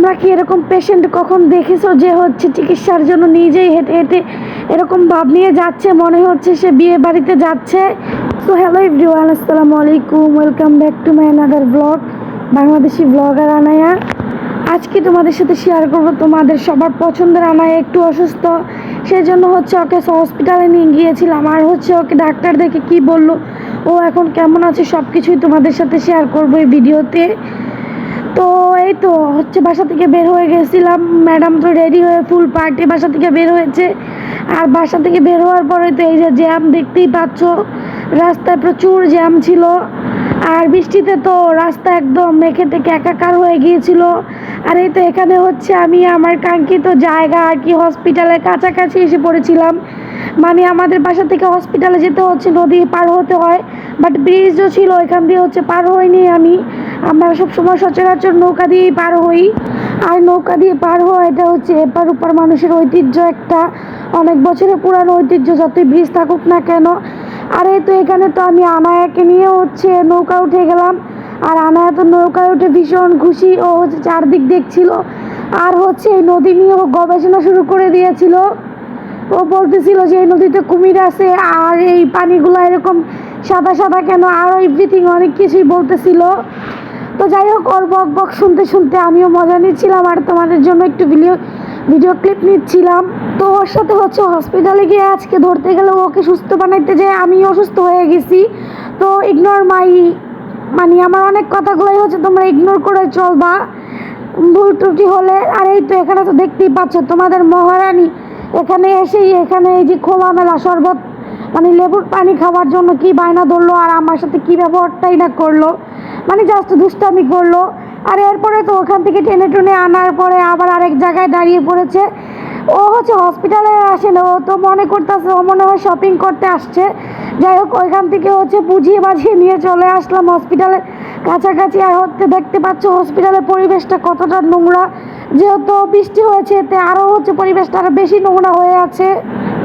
তোমরা কি এরকম পেশেন্ট কখন দেখেছ যে হচ্ছে চিকিৎসার জন্য নিজেই হেঁটে হেঁটে এরকম ভাব নিয়ে যাচ্ছে? মনে হচ্ছে সে বিয়ে বাড়িতে যাচ্ছে। তো হ্যালো এভরিওয়ান আসসালামু আলাইকুম। Welcome back to my another blog Bangladeshi blogger Anaya. আজকে তোমাদের সাথে শেয়ার করব তোমাদের সবার পছন্দের আনায়া একটু অসুস্থ। সেই জন্য হচ্ছে ওকে হসপিটালে নিয়ে গিয়েছিলাম। আর হচ্ছে ওকে ডাক্তার দেখে কি বলল, ও এখন কেমন আছে সব কিছুই তোমাদের সাথে শেয়ার করব এই ভিডিওতে তো এই তো হচ্ছে বাসা থেকে বের হয়ে গেছিলাম। ম্যাডাম তো রেডি হয়ে ফুল পার্টি বাসা থেকে বের হয়েছে। আর বাসা থেকে বের হওয়ার পরে তো এই যে জ্যাম দেখতেই পাচ্ছ, রাস্তায় প্রচুর জ্যাম ছিল। আর বৃষ্টিতে তো রাস্তা একদম মেখে থেকে একাকার হয়ে গিয়েছিল। আর এই তো এখানে হচ্ছে আমি আমার কাঙ্ক্ষিত জায়গা আর কি হসপিটালের কাছাকাছি এসে পড়েছিলাম। মানে আমাদের বাসা থেকে হসপিটালে যেতে হচ্ছে, নদী পার হতে হয়। বাট ব্রিজও ছিল, এখান দিয়ে হচ্ছে পার হইনি আমি। আমরা সবসময় সচরাচর নৌকা দিয়েই পার হই। আর নৌকা দিয়ে পার হওয়া এটা হচ্ছে এপার ওপার মানুষের ঐতিহ্য একটা। অনেক বছরের পুরানো ঐতিহ্য, যতই ব্রিজ থাকুক না কেন। আর এই তো এখানে তো আমি আনায়াকে নিয়ে হচ্ছে নৌকা উঠে গেলাম। আর আনায়া তো নৌকায় উঠে ভীষণ খুশি। ও হচ্ছে চারদিক দেখছিল। আর হচ্ছে এই নদী নিয়েও গবেষণা শুরু করে দিয়েছিল। ও বলতেছিল যে এই নদীতে কুমির আছে, আর এই পানিগুলো এরকম সাদা সাদা কেন? আরও এভরিথিং অনেক কিছুই বলতেছিল। তো যাই হোক, ওর বক বক শুনতে শুনতে আমিও মজা নিচ্ছিলাম আর তোমাদের জন্য একটু ভিডিও ভিডিও ক্লিপ নিচ্ছিলাম। তো ওর সাথে হচ্ছে হসপিটালে গিয়ে আজকে ধরতে গেলে ওকে সুস্থ বানাইতে যে আমি অসুস্থ হয়ে গেছি। তো ইগনোর মাই মানে আমার অনেক কথাগুলোই হচ্ছে তোমরা ইগনোর করে চলবা। ভুল ত্রুটি হলে, আর এই তো এখানে তো দেখতেই পাচ্ছ তোমাদের মহারানী। এখানে এসেই এখানে এই যে খোলামেলা শরবত মানে লেবুর পানি খাওয়ার জন্য কি বায়না ধরলো আর আমার সাথে কি ব্যবহারটাই না করল? মানে জাস্ট দুষ্টামি করল। আর এরপরে তো ওখান থেকে টেনে টুনে আনার পরে আবার আরেক জায়গায় দাঁড়িয়ে পড়েছে। ও হচ্ছে হসপিটালে আসে না, ও তো মনে করতেছে, ও মনে হয় শপিং করতে আসছে। যাই হোক, ওইখান থেকে হচ্ছে বুঝিয়ে বাজিয়ে নিয়ে চলে আসলাম হসপিটালে কাছাকাছি আর হচ্ছে দেখতে পাচ্ছ হসপিটালের পরিবেশটা কতটা নোংরা। যেহেতু বৃষ্টি হয়েছে, এতে আরও হচ্ছে পরিবেশটা আরও বেশি নোংরা হয়ে আছে।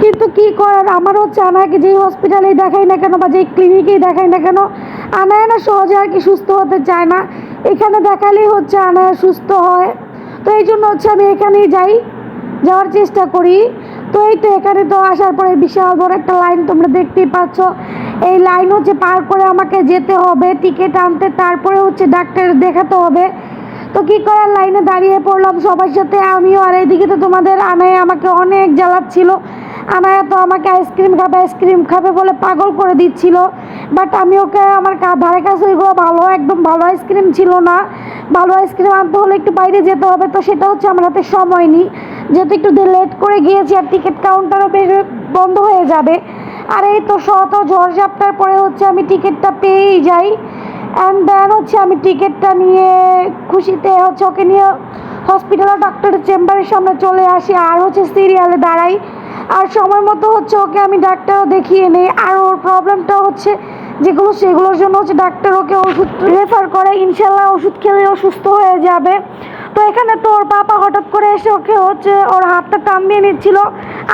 কিন্তু কি করার? আমার হচ্ছে আনায়াকে যেই হসপিটালেই দেখাই না কেন বা যেই ক্লিনিকেই দেখাই না কেন আনায়া না সহজে আর কি সুস্থ হতে চায় না। এখানে দেখালেই হচ্ছে আনায়া সুস্থ হয়। তো এই জন্য হচ্ছে আমি এখানেই যাই, যাওয়ার চেষ্টা করি। তো এই তো এখানে তো আসার পরে বিশাল বড় একটা লাইন তোমরা দেখতেই পাচ্ছ। এই লাইন হচ্ছে পার করে আমাকে যেতে হবে টিকিট আনতে, তারপরে হচ্ছে ডাক্তার দেখাতে হবে। তো কি করার? লাইনে দাঁড়িয়ে পড়লাম সবার সাথে, আমিও আর এইদিকে তো তোমাদের আনায় আমাকে অনেক জ্বালাচ্ছিল। আনায়া তো আমাকে আইসক্রিম খাবে আইসক্রিম খাবে বলে পাগল করে দিচ্ছিল। বাট আমি ওকে আমার ধারে কাছে ওইগুলো ভালো, একদম ভালো আইসক্রিম ছিল না। ভালো আইসক্রিম আনতে হলে একটু বাইরে যেতে হবে, তো সেটা হচ্ছে আমার হাতে সময় নেই। যেহেতু একটু লেট করে গিয়েছি আর টিকিট কাউন্টারও বের বন্ধ হয়ে যাবে। আর এই তো শত ঝড়ঝাপটার পরে হচ্ছে আমি টিকিটটা পেয়েই যাই। অ্যান্ড দেন হচ্ছে আমি টিকিটটা নিয়ে খুশিতে হচ্ছে ওকে নিয়ে হসপিটালের ডক্টরের চেম্বারের সামনে চলে আসি। আর হচ্ছে সিরিয়ালে দাঁড়াই। আর সময় মতো হচ্ছে ওকে আমি ডাক্তারও দেখিয়ে নেই। আর ওর প্রবলেমটা হচ্ছে যেগুলো সেগুলোর জন্য হচ্ছে ডাক্তার ওকে ওষুধ রেফার করে। ইনশাল্লাহ ওষুধ খেলে সুস্থ হয়ে যাবে। তো এখানে তো ওর পাপা হঠাৎ করে এসে ওকে হচ্ছে ওর হাতটা টান দিয়ে নিচ্ছিল।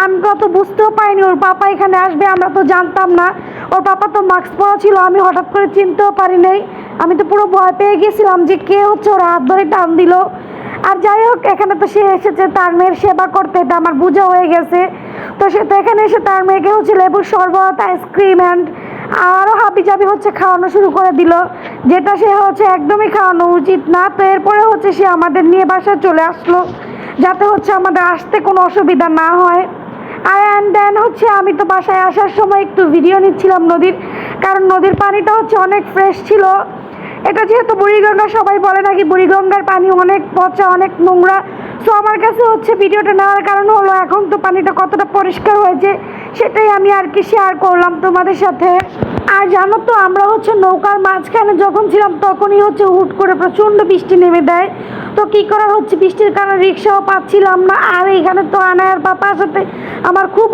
আমি তো বুঝতেও পাইনি ওর পাপা এখানে আসবে, আমরা তো জানতাম না। ওর পাপা তো মাস্ক পরা ছিল, আমি হঠাৎ করে চিনতেও পারি নাই। আমি তো পুরো ভয় পেয়ে গেছিলাম যে কে হচ্ছে ওর হাত ধরে টান দিল। আর যাই হোক, এখানে তো সে এসেছে, তার মেয়ের সেবা করতে, এটা আমার বোঝা হয়ে গেছে। তো সে তো এখানে এসে তার মেয়েকে হচ্ছে লেবুর শরবত, আইসক্রিম অ্যান্ড আরও হাবি জাবি হচ্ছে খাওয়ানো শুরু করে দিল, যেটা সে হচ্ছে একদমই খাওয়ানো উচিত না। তো এরপরে হচ্ছে সে আমাদের নিয়ে বাসায় চলে আসলো, যাতে হচ্ছে আমাদের আসতে কোনো অসুবিধা না হয়। আর অ্যান্ড দেন হচ্ছে আমি তো বাসায় আসার সময় একটু ভিডিও নিচ্ছিলাম নদীর, কারণ নদীর পানিটা হচ্ছে অনেক ফ্রেশ ছিল। এটা যেহেতু বুড়িগঙ্গা, সবাই বলে নাকি বুড়িগঙ্গার পানি অনেক পচা, অনেক নোংরা। সো আমার কাছে হচ্ছে ভিডিওটা নেওয়ার কারণ হলো, এখন তো পানিটা কতটা পরিষ্কার হয়েছে সেটাই আমি আর কি শেয়ার করলাম তোমাদের সাথে। আর জানো তো, আমরা হচ্ছে নৌকার মাঝখানে যখন ছিলাম তখনই হচ্ছে হুট করে প্রচণ্ড বৃষ্টি নেমে দেয়। তো কী করা হচ্ছে, বৃষ্টির কারণে রিক্সাও পাচ্ছিলাম না। আর এখানে তো আনায়ার পাপার সাথে আমার খুব